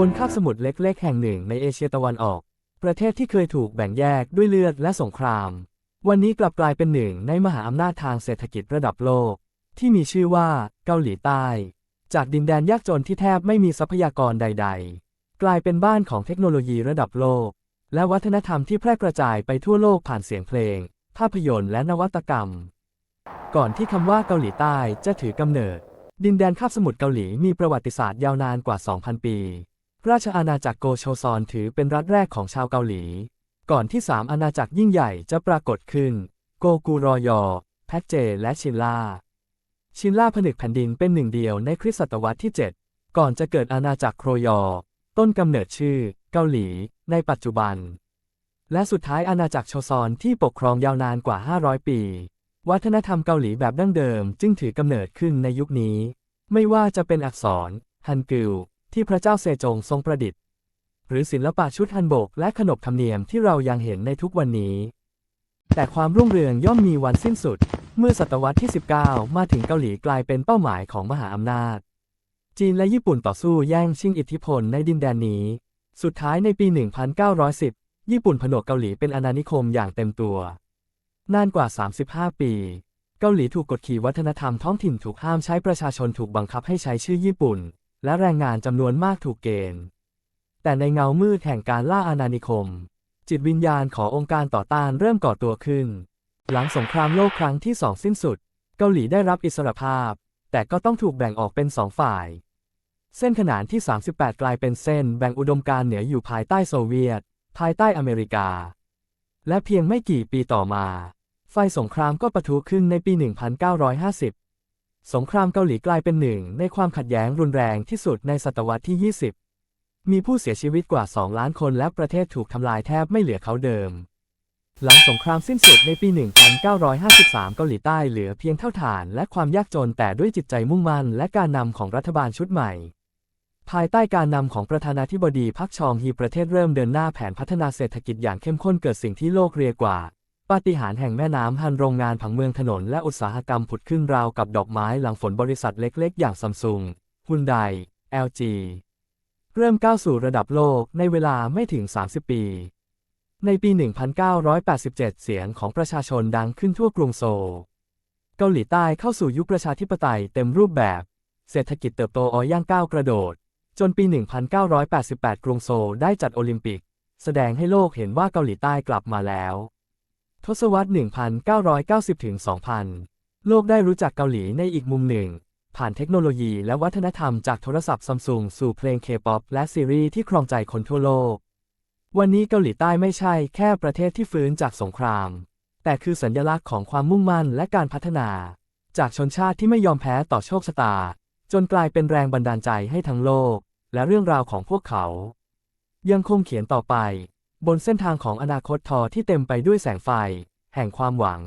บนคาบสมุทรเล็กๆ แห่งหนึ่งในเอเชียตะวันออก ประเทศที่เคยถูกแบ่งแยกด้วยเลือดและสงคราม วันนี้กลับกลายเป็นหนึ่งในมหาอำนาจทางเศรษฐกิจระดับโลก ที่มีชื่อว่าเกาหลีใต้ จากดินแดนยากจนที่แทบไม่มีทรัพยากรใด ๆ กลายเป็นบ้านของเทคโนโลยีระดับโลก และวัฒนธรรมที่แพร่กระจายไปทั่วโลกผ่านเสียงเพลง ภาพยนตร์และนวัตกรรม ก่อนที่คำว่าเกาหลีใต้จะถือกำเนิด ดินแดนคาบสมุทรเกาหลีมีประวัติศาสตร์ยาวนานกว่า 2,000 ปี ราชอาณาจักรโกโชซอนถือเป็นรัฐแรกของชาวเกาหลี ก่อนที่สามอาณาจักรยิ่งใหญ่จะปรากฏขึ้น โกกูรอยอ แพทเจ และชินล่า ชินล่าผนึกแผ่นดินเป็นหนึ่งเดียวในคริสตศตวรรษที่ 7 ก่อนจะเกิดอาณาจักรโครยอ ต้นกำเนิดชื่อ เกาหลี ในปัจจุบัน และสุดท้ายอาณาจักรโชซอนที่ปกครองยาวนานกว่า 500 ปี วัฒนธรรมเกาหลีแบบดั้งเดิมจึงถือกำเนิดขึ้นในยุคนี้ ไม่ว่าจะเป็นอักษร ฮันกึล ที่พระเจ้าเซจงทรงประดิษฐ์ หรือศิลปะชุดฮันโบกและขนบธรรมเนียมที่เรายังเห็นในทุกวันนี้ แต่ความรุ่งเรืองย่อมมีวันสิ้นสุด เมื่อศตวรรษที่ 19 มาถึงเกาหลีกลายเป็นเป้าหมายของมหาอำนาจ จีนและญี่ปุ่นต่อสู้แย่งชิงอิทธิพลในดินแดนนี้ สุดท้ายในปี 1910 ญี่ปุ่นผนวกเกาหลีเป็นอาณานิคมอย่างเต็มตัวนานกว่า 35 ปี เกาหลีถูกกดขี่วัฒนธรรมท้องถิ่นถูกห้ามใช้ประชาชนถูกบังคับให้ใช้ชื่อญี่ปุ่น และแรงงานจำนวนมากถูกเกณฑ์ แต่ในเงามืดแห่งการล่าอาณานิคม จิตวิญญาณขององค์การต่อต้านเริ่มก่อตัวขึ้น หลังสงครามโลกครั้งที่สองสิ้นสุด เกาหลีได้รับอิสรภาพ แต่ก็ต้องถูกแบ่งออกเป็นสองฝ่าย เส้นขนานที่ 38 กลายเป็นเส้นแบ่งอุดมการณ์เหนืออยู่ภายใต้โซเวียต ภายใต้อเมริกา และเพียงไม่กี่ปีต่อมา ไฟสงครามก็ปะทุขึ้นในปี 1950 สงครามเกาหลีกลายเป็นหนึ่งในความขัดแย้งรุนแรงที่สุดในศตวรรษที่ 20 มีผู้เสียชีวิตกว่า 2 ล้านคนและประเทศถูกทำลายแทบไม่เหลือเขาเดิม หลังสงครามสิ้นสุดในปี 1953 เกาหลีใต้เหลือเพียงเท่าฐานและความยากจนแต่ด้วยจิตใจมุ่งมั่นและการนำของรัฐบาลชุดใหม่ ภายใต้การนำของประธานาธิบดีพักชองฮีประเทศเริ่มเดินหน้าแผนพัฒนาเศรษฐกิจอย่างเข้มข้นเกิดสิ่งที่โลกเรียกว่า ปาฏิหาริย์แห่งแม่น้ำฮันโรงงานผังเมืองถนนและอุตสาหกรรมผุดขึ้นราวกับดอกไม้หลังฝนบริษัทเล็กๆ อย่างซัมซุงฮุนได LG เริ่มก้าวสู่ระดับโลกในเวลาไม่ถึง 30 ปี ในปี 1987 เสียงของประชาชนดังขึ้นทั่วกรุงโซล เกาหลีใต้เข้าสู่ยุคประชาธิปไตยเต็มรูปแบบ เศรษฐกิจเติบโตออยย่างก้าวกระโดด จนปี 1988 กรุงโซลได้จัดโอลิมปิก แสดงให้โลกเห็นว่าเกาหลีใต้กลับมาแล้ว ทศวรรษ 1990-2000 โลกได้รู้จักเกาหลีในอีกมุมหนึ่ง ผ่านเทคโนโลยีและวัฒนธรรมจากโทรศัพท์ซัมซุงสู่เพลงเคป๊อปและซีรีส์ที่ครองใจคนทั่วโลก วันนี้เกาหลีใต้ไม่ใช่แค่ประเทศที่ฟื้นจากสงคราม แต่คือสัญลักษณ์ของความมุ่งมั่นและการพัฒนา จากชนชาติที่ไม่ยอมแพ้ต่อโชคชะตา จนกลายเป็นแรงบันดาลใจให้ทั้งโลก และเรื่องราวของพวกเขา ยังคงเขียนต่อไป บนเส้นทางของอนาคตทอที่เต็มไปด้วยแสงไฟ แห่งความหวัง